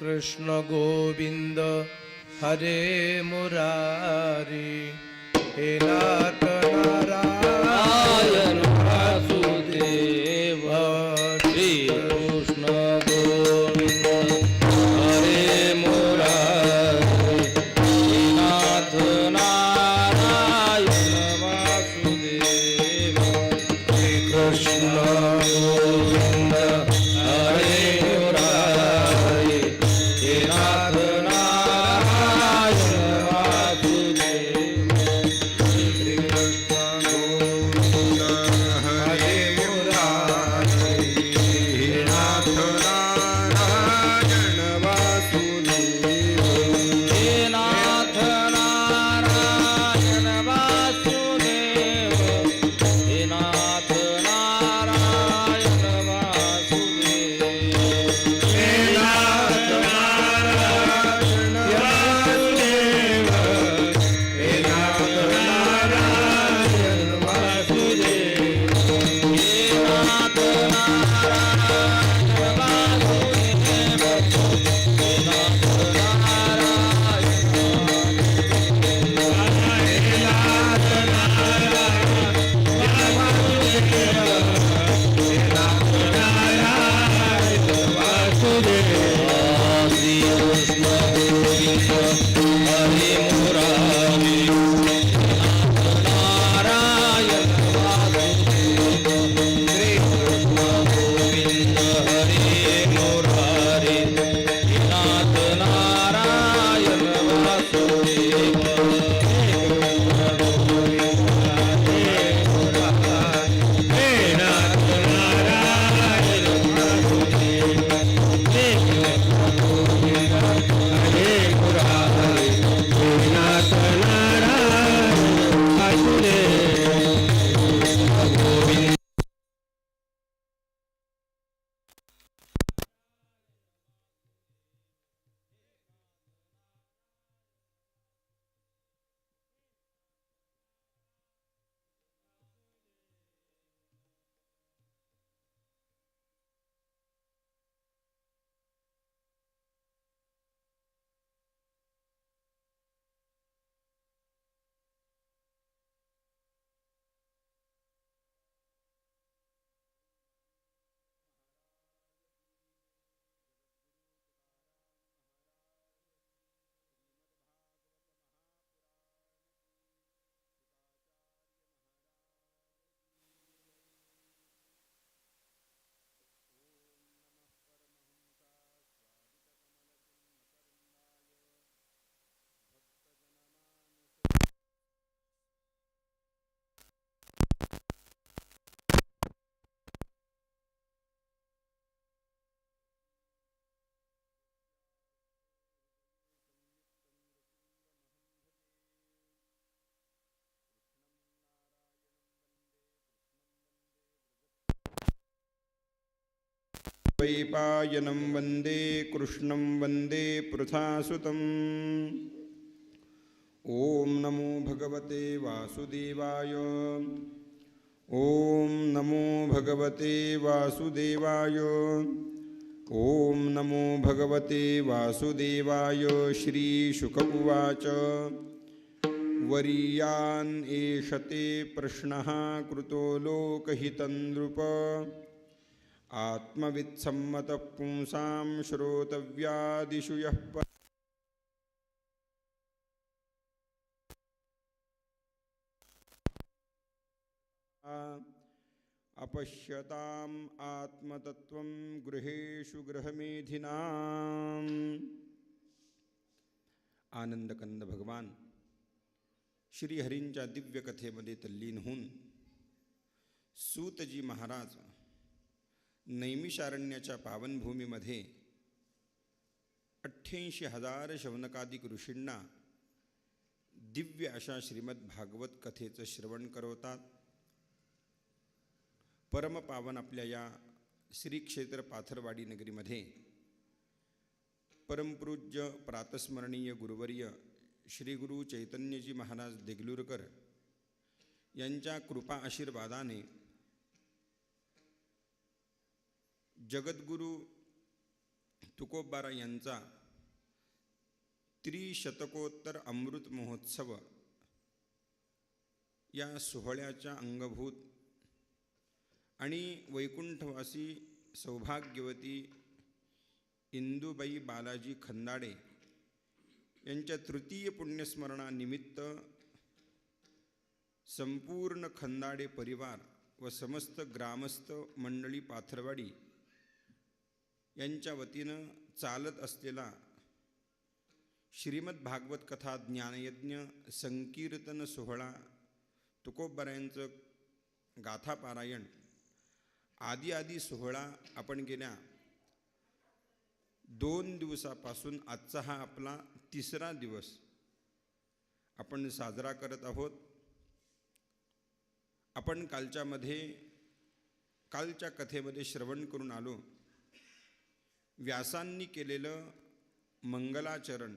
কৃষ্ণ গোবিন্দ হরে মুরারি। হে নাথ श्री वैपायनं वन्दे कृष्णं वन्दे पृथासुतम्। ॐ नमो भगवते वासुदेवाय। ॐ नमो भगवते वासुदेवाय। ॐ नमो भगवते वासुदेवाय श्रीशुक उवाच वरीयान् एषते प्रश्नः कृतो लोकहितन्द्रुप। आत्मवित्सम्मतः पुंसां श्रोतव्यादिषु यः प- अपश्यताम् आत्मतत्त्वं गृहेषु गृहमेधिनाम्। आनंदकंद भगवान श्रीहरींच्या दिव्य कथेमध्ये तल्लीन होऊन सूतजी महाराज नैमिषारण्याच्या पावनभूमीमध्ये अठ्ठ्याऐंशी हजार शवनकादिक ऋषींना दिव्य अशा श्रीमद भागवत कथेचं श्रवण करवतात. परमपावन आपल्या या श्रीक्षेत्र पाथरवाडी नगरीमध्ये परमपूज्य प्रातस्मरणीय गुरुवर्य श्री गुरु चैतन्यजी महाराज देगलूरकर यांच्या कृपा आशीर्वादाने जगद्गुरू तुकोबारा यांचा त्रिशतकोत्तर अमृत महोत्सव या सोहळ्याच्या अंगभूत आणि वैकुंठवासी सौभाग्यवती इंदुबाई बालाजी खंदाडे यांच्या तृतीय पुण्यस्मरणानिमित्त संपूर्ण खंदाडे परिवार व समस्त ग्रामस्थ मंडळी पाथरवाडी यांच्या वतीनं चालत असलेला श्रीमद भागवत कथा ज्ञानयज्ञ संकीर्तन सोहळा तुकोबऱ्यांचं गाथापारायण आदी आदी सोहळा आपण गेल्या दोन दिवसापासून आजचा हा आपला तिसरा दिवस आपण साजरा करत आहोत. आपण कालच्यामध्ये कालच्या कथेमध्ये श्रवण करून आलो. व्यासांनी केलेलं मंगलाचरण.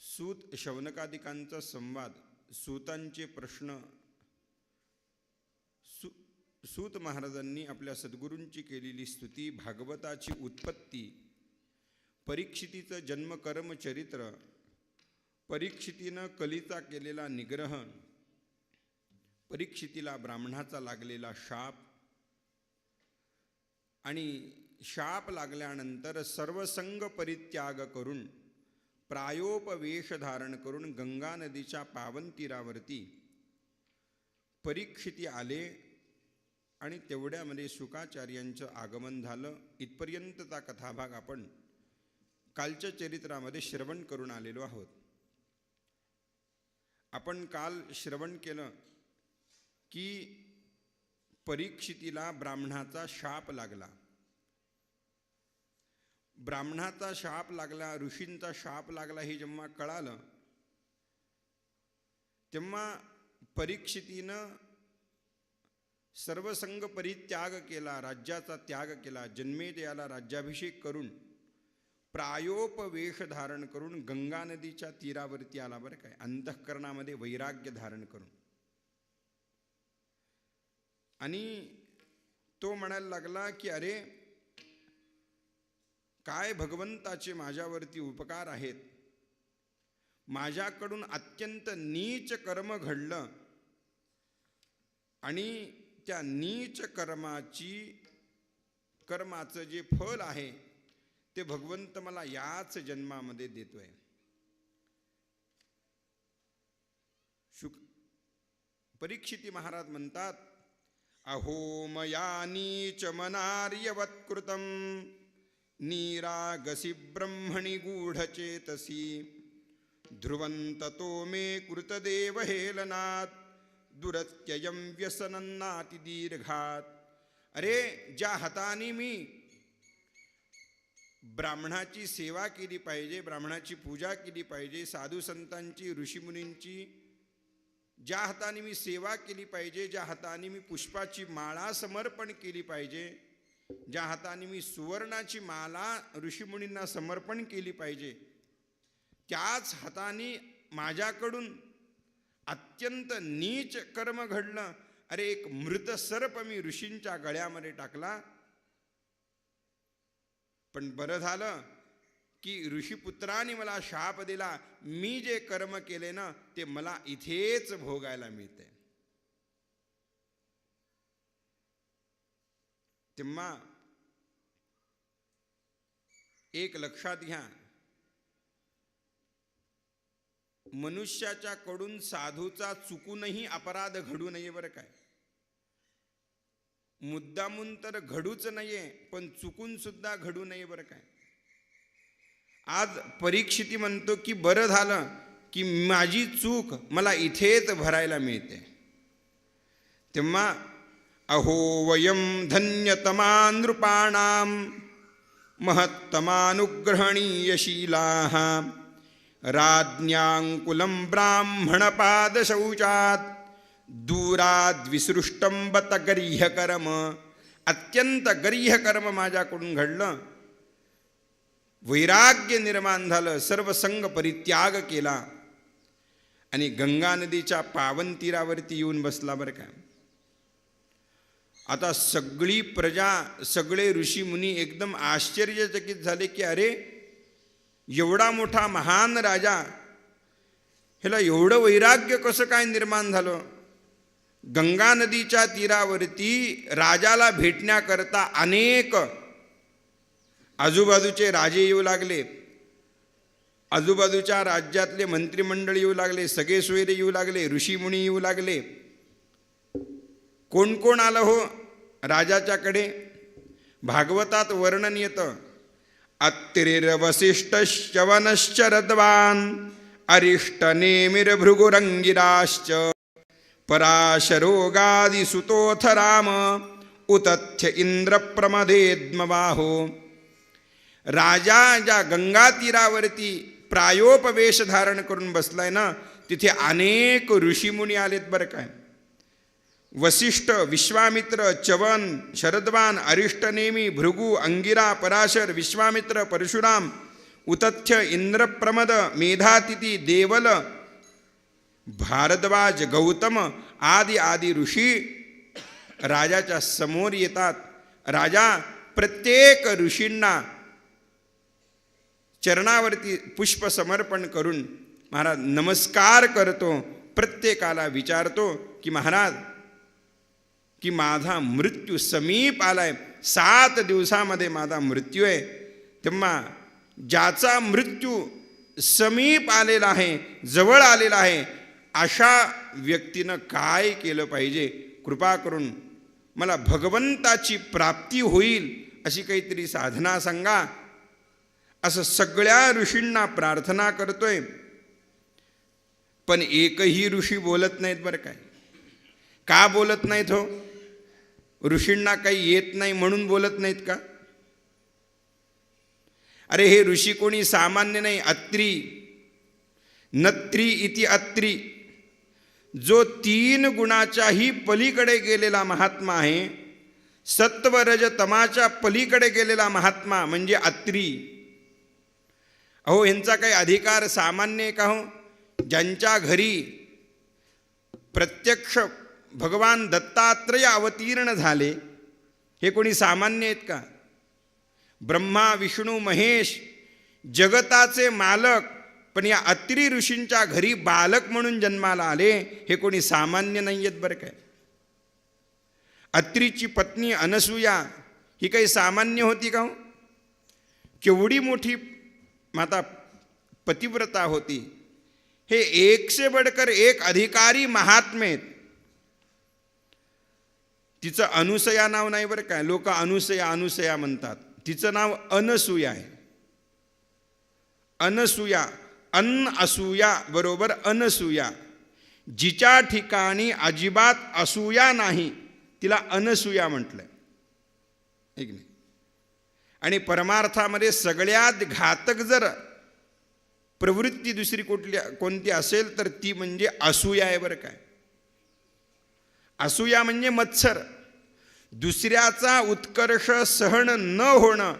सूत शवनकादिकांचा संवाद सूतांचे प्रश्न सु सूत महाराजांनी आपल्या सद्गुरूंची केलेली स्तुती भागवताची उत्पत्ती परीक्षितीचं जन्मकर्म चरित्र परीक्षितीनं कलीचा केलेला निग्रह परीक्षितीला ब्राह्मणाचा लागलेला शाप आणि शाप लागल्यानंतर सर्वसंग परित्याग करून प्रायोपवेश धारण करून गंगा नदीच्या पावनतीरावरती परीक्षिती आले आणि तेवढ्यामध्ये शुकाचार्यांचं आगमन झालं. इथपर्यंतचा कथाभाग आपण कालच्या चरित्रामध्ये श्रवण करून आलेलो आहोत. आपण काल श्रवण केलं की परीक्षितीला ब्राह्मणाचा शाप लागला. ब्राह्मणाचा शाप लागला ऋषींचा शाप लागला हे जेव्हा कळालं तेव्हा परीक्षितीनं सर्वसंग परित्याग केला राज्याचा त्याग केला जन्मेदयाला राज्याभिषेक करून प्रायोपवेश धारण करून गंगा नदीच्या तीरावरती आला बरं काय अंतःकरणामध्ये वैराग्य धारण करून. आणि तो म्हणायला लागला की अरे काय भगवंताचे माझ्यावरती उपकार आहेत? माझ्याकडून अत्यंत नीच कर्म घडलं आणि त्या नीच कर्माची कर्माचं जे फल आहे ते भगवंत मला याच जन्मामध्ये देतोय. शुक परीक्षिती महाराज म्हणतात अहो मया नीच मनार्यवत्कृतं नीरागसि ब्रह्मणि गूढचेतसि। ध्रुवन्ततो मे कृतदेवहेलनात् दुरत्ययं व्यसनन्नाति दीर्घात अरे ज्या हाताने मी ब्राह्मणाची सेवा केली पाहिजे ब्राह्मणाची पूजा केली पाहिजे साधू संतांची ऋषीमुनींची ज्या हाताने मी सेवा केली पाहिजे ज्या हाताने मी पुष्पाची माळा समर्पण केली पाहिजे ज्या हाताने मी सुवर्णाची माला ऋषीमुनींना समर्पण केली पाहिजे त्याच हाताने माझ्याकडून अत्यंत नीच कर्म घडलं. अरे एक मृत सर्प मी ऋषींच्या गळ्यामध्ये टाकला. पण बरं झालं की ऋषीपुत्राने मला शाप दिला मी जे कर्म केले ना ते मला इथेच भोगायला मिळते. तेव्हा एक लक्षात घ्या. मनुष्याच्या कडून साधूचा चुकूनही अपराध घडू नये बरं काय. मुद्दामून तर घडूच नाहीये पण चुकून सुद्धा घडू नये बरं काय. आज परीक्षिती म्हणतो की बरं झालं की माझी चूक मला इथेच भरायला मिळते. तेव्हा अहो वयम धन्यतमा नृपाणाम महत्तमानुग्रहणीयशीला राज्ञाङ्कुलं ब्राह्मणपादशौचात् दूराद्विसृष्टं बत गर्ह्यकर्म अत्यंत गर्ह्यकर्म माझ्याकडून घडलं. वैराग्य निर्माण झालं सर्व संघ परित्याग केला. आणि गंगा नदीच्या पावन तीरावरती येऊन बसला बरं का. आता सगळी प्रजा सगळे ऋषी मुनी एकदम आश्चर्यचकित झाले की अरे एवढा मोठा महान राजा ह्याला एवढं वैराग्य कसं काय निर्माण झालं? गंगा नदीच्या तीरावरती राजाला भेटण्याकरता अनेक आजूबाजूचे राजे येऊ लागले. आजूबाजूच्या राज्यातले मंत्रिमंडळ येऊ लागले सगळे सोयरे येऊ लागले ऋषीमुनी येऊ लागले. कोण कोण आलं हो राजाच्याकडे? भागवतात वर्णन येतं. अत्रिर्वसिष्ठश्चवनश्च रद्वान् पराशरोगादि पराशरोगादिसुतोऽथ राम उतथ्य इंद्रप्रमदेद्मबाहो राजा ज्या गंगा तीरावरती प्रायोपवेश धारण करून बसलाय ना तिथे अनेक ऋषीमुनी आलेत बरं काय वसिष्ठ विश्वामित्र चवन शरद्वान अरिष्टनेमी भृगु अंगिरा पराशर विश्वामित्र परशुराम उतथ्य इंद्रप्रमद मेधातिथी देवल भारद्वाज गौतम आदी आदी ऋषी राजाच्या समोर येतात. राजा प्रत्येक ऋषींना चरणावरती पुष्प समर्पण करून महाराज नमस्कार करतो प्रत्येकाला विचारतो की महाराज की माझा मृत्यू समीप आलाय. सात दिवसामध्ये माझा मृत्यू आहे. तेव्हा ज्याचा मृत्यू समीप आलेला आहे जवळ आलेला आहे अशा व्यक्तीनं काय केलं पाहिजे? कृपा करून मला भगवंताची प्राप्ती होईल अशी काहीतरी साधना सांगा. असं सगळ्या ऋषींना प्रार्थना करतोय. पण एकही ऋषी बोलत नाहीत बरं काय. का बोलत नाहीत हो? ऋषींना काही येत नाही म्हणून बोलत नाहीत का? अरे हे ऋषी कोणी सामान्य नाही अत्री. नत्री इति अत्री. जो तीन गुणाच्याही पलीकडे गेलेला महात्मा आहे सत्वरज तमाच्या पलीकडे गेलेला महात्मा म्हणजे अत्री. अहो ह्यांचा काही अधिकार सामान्य आहे का हो? ज्यांच्या घरी प्रत्यक्ष भगवान दत्तात्रय अवतीर्ण झाले हे कोणी सामान्य आहेत का? ब्रह्मा विष्णू महेश जगताचे मालक पण या अत्री ऋषींच्या घरी बालक म्हणून जन्माला आले हे कोणी सामान्य नाही आहेत बरं काय? अत्रीची पत्नी अनसूया ही काही सामान्य होती का हो? केवढी मोठी माता पतिव्रता होती. हे एकशे बडकर एक अधिकारी महात्मे तिचं अनुसया नाव नाही बरं काय लोक अनुसया अनुसया म्हणतात. तिचं नाव अनसूया आहे. अनसूया अन असूया बरोबर अनसूया. जिच्या ठिकाणी अजिबात असूया नाही तिला अनसूया म्हटलंय. एक नाही आणि परमार्थामध्ये सगळ्यात घातक जर प्रवृत्ती दुसरी कुठली कोणती असेल तर ती म्हणजे असूया आहे बरं काय. असूया म्हणजे मत्सर. दुसऱ्याचा उत्कर्ष सहन न होणं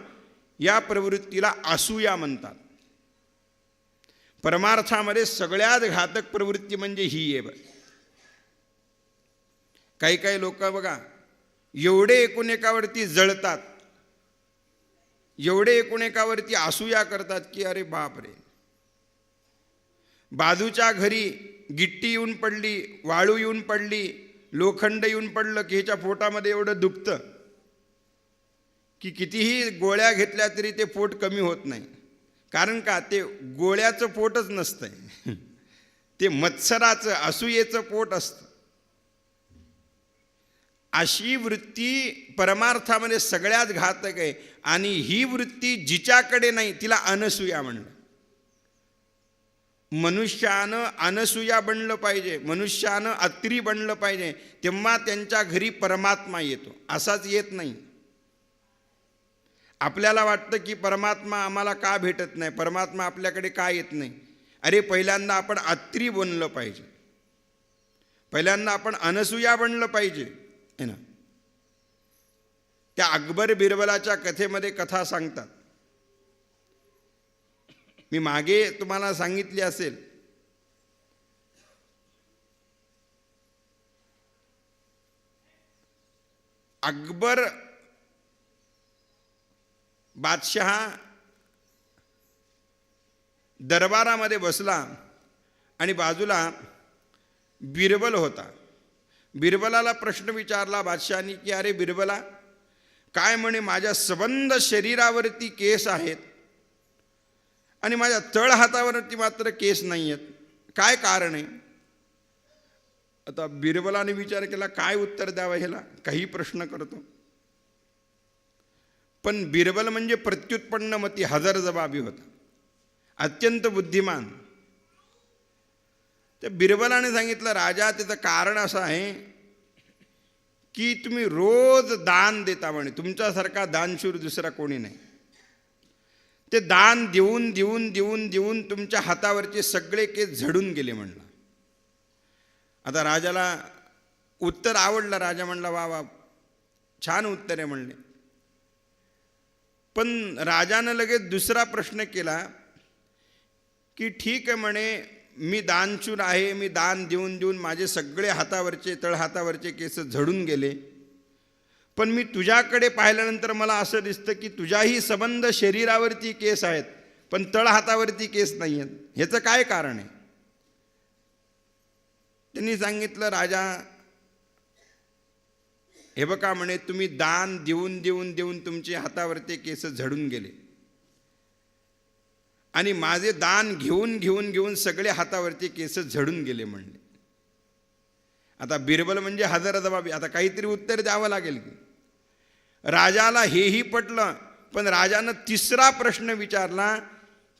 या प्रवृत्तीला असूया म्हणतात. परमार्थामध्ये सगळ्यात घातक प्रवृत्ती म्हणजे ही आहे बघ काही काही लोक बघा एवढे एकूण एकावरती जळतात. एवढे एकूण एकावरती असूया करतात की अरे बाप रे. बाजूच्या घरी गिट्टी येऊन पडली वाळू येऊन पडली लोखंड येऊन पडलं की ह्याच्या पोटामध्ये एवढं दुखतं. की कितीही गोळ्या घेतल्या तरी ते पोट कमी होत नाही. कारण का? ते गोळ्याचं पोटच नसतंय. ते मत्सराचं असूयेचं पोट असतं. अशी वृत्ती परमार्थामध्ये सगळ्यात घातक आहे. आणि ही वृत्ती जिच्याकडे नाही तिला अनसूया म्हणलं मनुष्यानं अनसूया बनलं पाहिजे. मनुष्यानं अत्री बनलं पाहिजे. तेव्हा त्यांच्या घरी परमात्मा येतो. असाच येत नाही. आपल्याला वाटतं की परमात्मा आम्हाला का भेटत नाही? परमात्मा आपल्याकडे का येत नाही? अरे पहिल्यांदा आपण अत्री बनलं पाहिजे. पहिल्यांदा आपण अनसूया बनलं पाहिजे. है ना. त्या अकबर बिरबलाच्या कथेमध्ये कथा सांगतात. मी मागे तुम्हाला सांगितली असेल. अकबर बादशहा दरबारामध्ये बसला आणि बाजूला बिरबल होता. बिरबलाला प्रश्न विचारला बादशहानी की अरे बिरबला काय म्हणे माझ्या सबंध शरीरावरती केस आहेत आणि माझ्या तळ हातावरती मात्र केस नाही आहेत काय कारण आहे? आता बिरबलाने विचार केला काय उत्तर द्यावं ह्याला? काही प्रश्न करतो. पण बिरबल म्हणजे प्रत्युत्पन्न मती हजर जबाबी होता. अत्यंत बुद्धिमान. त्या बिरबलाने सांगितलं राजा त्याचं कारण असं आहे की तुम्ही रोज दान देता म्हणे. तुमच्यासारखा दानशूर दुसरा कोणी नाही. ते दान देऊन देऊन देऊन देऊन तुमच्या हातावरचे सगळे केस झडून गेले म्हणला. आता राजाला उत्तर आवडलं. राजा म्हणला वा वा छान उत्तर आहे म्हणले. पण राजानं लगेच दुसरा प्रश्न केला की ठीक आहे म्हणे मी दानचूर आहे मी दान देऊन देऊन माझे सगळे हातावरचे तळ हातावरचे केस झडून गेले. पण मी तुझ्याकडे पाहिल्यानंतर मला असं दिसतं की तुझ्याही संबंध शरीरावरती केस आहेत पण तळ हातावरती केस नाही आहेत. ह्याचं काय कारण आहे? त्यांनी सांगितलं राजा हे बघा म्हणे तुम्ही दान देऊन देऊन देऊन तुमचे हातावरती केस झडून गेले. आणि माझे दान घेऊन घेऊन घेऊन सगळे हातावरचे केस झडून गेले म्हणले. आता बिरबल म्हणजे हजार जबाबी. आता काहीतरी उत्तर द्यावं लागेल की. राजाला हेही पटलं पण राजानं तिसरा प्रश्न विचारला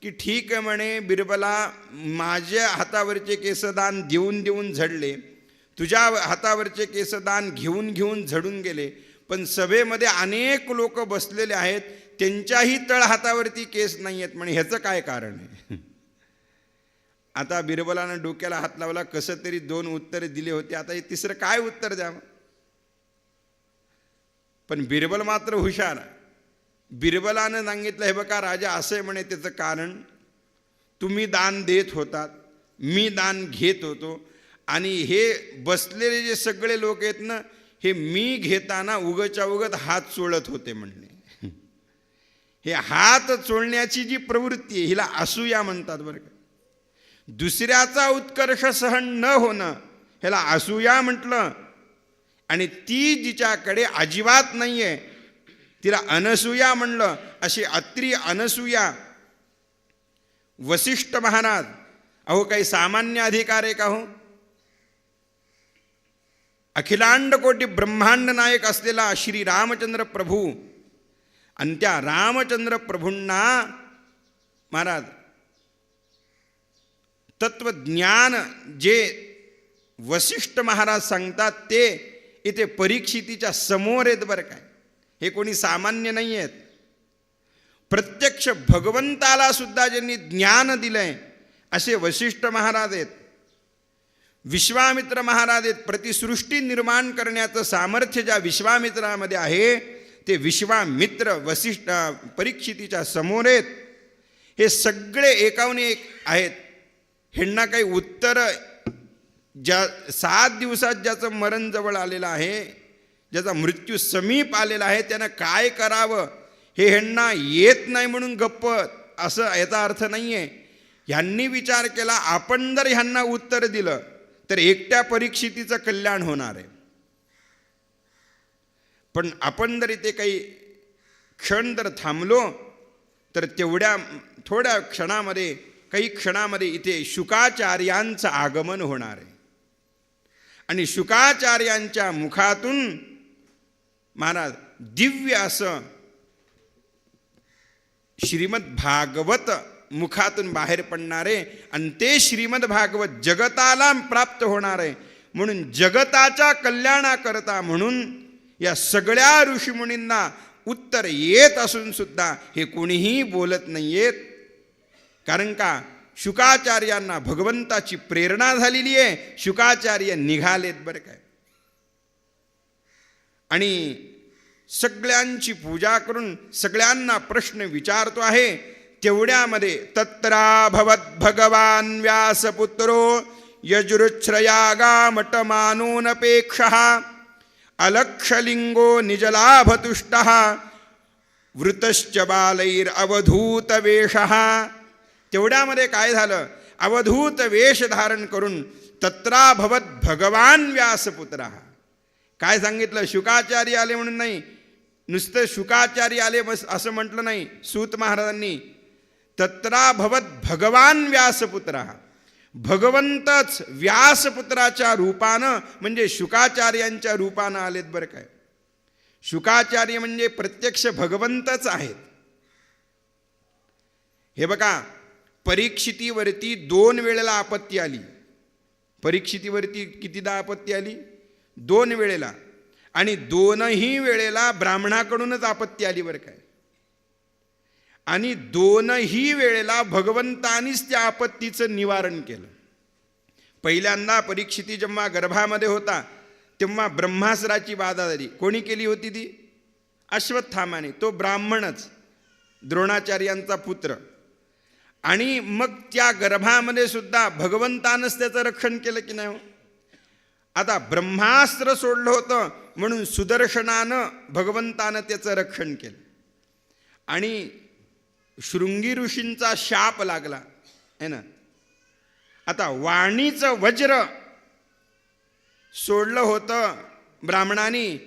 की ठीक आहे म्हणे बिरबला माझ्या हातावरचे केसदान देऊन देऊन झडले. तुझ्या हातावरचे केसदान घेऊन घेऊन झडून गेले. पण सभेमध्ये अनेक लोक बसलेले आहेत. त्यांच्याही तळ हातावरती केस नाही आहेत म्हणे ह्याचं काय कारण आहे? आता बिरबलानं डोक्याला हात लावला कसं तरी दोन उत्तरे दिले होते आता हे तिसरं काय उत्तर द्यावं? पण बिरबल मात्र हुशार बिरबलानं सांगितलं हे बघा राजा असं आहे म्हणे त्याचं कारण तुम्ही दान देत होतात मी दान घेत होतो आणि हे बसलेले जे सगळे लोक आहेत ना हे मी घेताना उगच्या उगत हात चोळत होते म्हणले. हे हात चोळण्याची जी प्रवृत्ती आहे हिला असूया म्हणतात बरं का. दुसऱ्याचा उत्कर्ष सहन न होणं ह्याला असूया म्हटलं. आणि ती जिच्याकडे अजिबात नाही आहे तिला अनसूया म्हणलं अशी अत्री अनसूया. वसिष्ठ महाराज अहो काही सामान्य अधिकार आहे का हो? अखिलांड कोटी ब्रह्मांड नायक असलेला श्री रामचंद्र प्रभू आणि त्या रामचंद्र प्रभूंना महाराज तत्वज्ञान जे वसिष्ठ महाराज सांगतात ते इथे परीक्षितीच्या समोर आहेत बरं काय. हे कोणी सामान्य नाही आहेत प्रत्यक्ष भगवंताला सुद्धा ज्यांनी ज्ञान दिलंय असे वशिष्ठ महाराज आहेत. विश्वामित्र महाराज आहेत. प्रतिसृष्टी निर्माण करण्याचं सामर्थ्य ज्या विश्वामित्रामध्ये आहे ते विश्वामित्र वसिष्ठ परीक्षितीच्या समोर आहेत. हे सगळे एकावने एक आहेत. ह्यांना काही उत्तर ज्या सात दिवसात ज्याचं मरण जवळ आलेलं आहे ज्याचा मृत्यू समीप आलेला आहे त्यानं काय करावं? हे ह्यांना येत नाही म्हणून गप्प. असं याचा अर्थ नाही आहे ह्यांनी विचार केला आपण जर ह्यांना उत्तर दिलं तर एकट्या परीक्षितीचं कल्याण होणार आहे. पण आपण जर इथे काही क्षण जर थांबलो तर तेवढ्या थोड्या क्षणामध्ये काही क्षणामध्ये इथे शुकाचार्यांचं आगमन होणार आहे. आणि शुकाचार्यांच्या मुखातून महाराज दिव्य असं श्रीमद भागवत मुखातून बाहेर पडणार आहे आणि ते श्रीमद भागवत जगताला प्राप्त होणार आहे. म्हणून जगताच्या कल्याणाकरता म्हणून या सगळ्या ऋषीमुनींना उत्तर येत असून सुद्धा हे कोणीही बोलत नाही येत कारण का? शुकाचार्यांना भगवंताची प्रेरणा झालेली आहे. शुकाचार्य निघालेत बरं काय. आणि सगळ्यांची पूजा करून सगळ्यांना प्रश्न विचारतो आहे. तेवढ्यामध्ये तत्राभवत भगवान व्यासपुत्रो यजुरुच्छ्रयागामटमानोनपेक्ष अलक्षलिंगो निजलाभतुष्ट वृतश्च बालैरवधूत वेश तेवढ्यामध्ये काय झालं? अवधूत वेश धारण करून तत्राभवत भगवान व्यासपुत्र। काय सांगितलं? शुकाचार्य आले म्हणून नाही. नुसतं शुकाचार्य आले बस असं म्हटलं नाही सूत महाराजांनी. तत्राभवत भगवान व्यासपुत्र। भगवंतच व्यासपुत्राच्या रूपानं म्हणजे शुकाचार्यांच्या रूपानं आलेत बरं काय. शुकाचार्य म्हणजे प्रत्यक्ष भगवंतच आहेत. हे बघा परीक्षितीवरती दोन वेळेला आपत्ती आली. परीक्षितीवरती कितीदा आपत्ती आली? दोन वेळेला. आणि दोनही वेळेला ब्राह्मणाकडूनच आपत्ती आली बरं काय. आणि दोनही वेळेला भगवंतानीच त्या आपत्तीचं निवारण केलं. पहिल्यांदा परीक्षिती जेव्हा गर्भामध्ये होता तेव्हा ब्रह्मासराची बाधा झाली. कोणी केली होती ती? अश्वत्थामाने. तो ब्राह्मणच द्रोणाचार्यांचा पुत्र. आणि मग त्या गर्भामध्ये सुद्धा भगवंतानंच त्याचं रक्षण केलं की नाही हो? आता ब्रह्मास्त्र सोडलं होतं म्हणून सुदर्शनानं भगवंतानं त्याचं रक्षण केलं. आणि शृंगी ऋषींचा शाप लागला है ना? आता वाणीचं वज्र सोडलं होतं ब्राह्मणानी.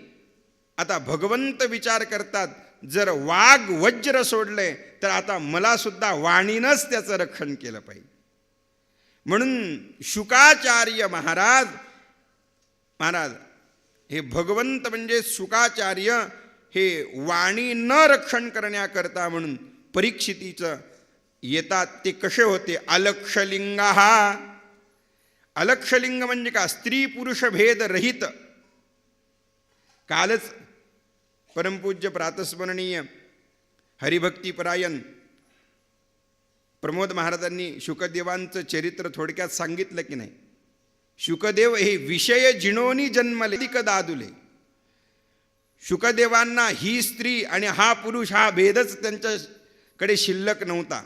आता भगवंत विचार करतात जर वाघ वज्र सोडले तर आता मला सुद्धा वाणीनंच त्याचं रक्षण केलं पाहिजे. म्हणून शुकाचार्य महाराज महाराज हे भगवंत म्हणजे शुकाचार्य हे वाणी न रक्षण करण्याकरता म्हणून परीक्षितीचं येतात ते कसे होते? अलक्षलिंग. हा अलक्षलिंग म्हणजे का? स्त्री पुरुष भेद रहित. कालच परमपूज्य प्रातस्मरणीय हरिभक्तीपरायण प्रमोद महाराजांनी शुकदेवांचं चरित्र थोडक्यात सांगितलं की नाही? शुकदेव हे विषय जिणोनी जन्मले अधिक दादुले. शुकदेवांना ही स्त्री आणि हा पुरुष हा भेदच कडे शिल्लक नव्हता.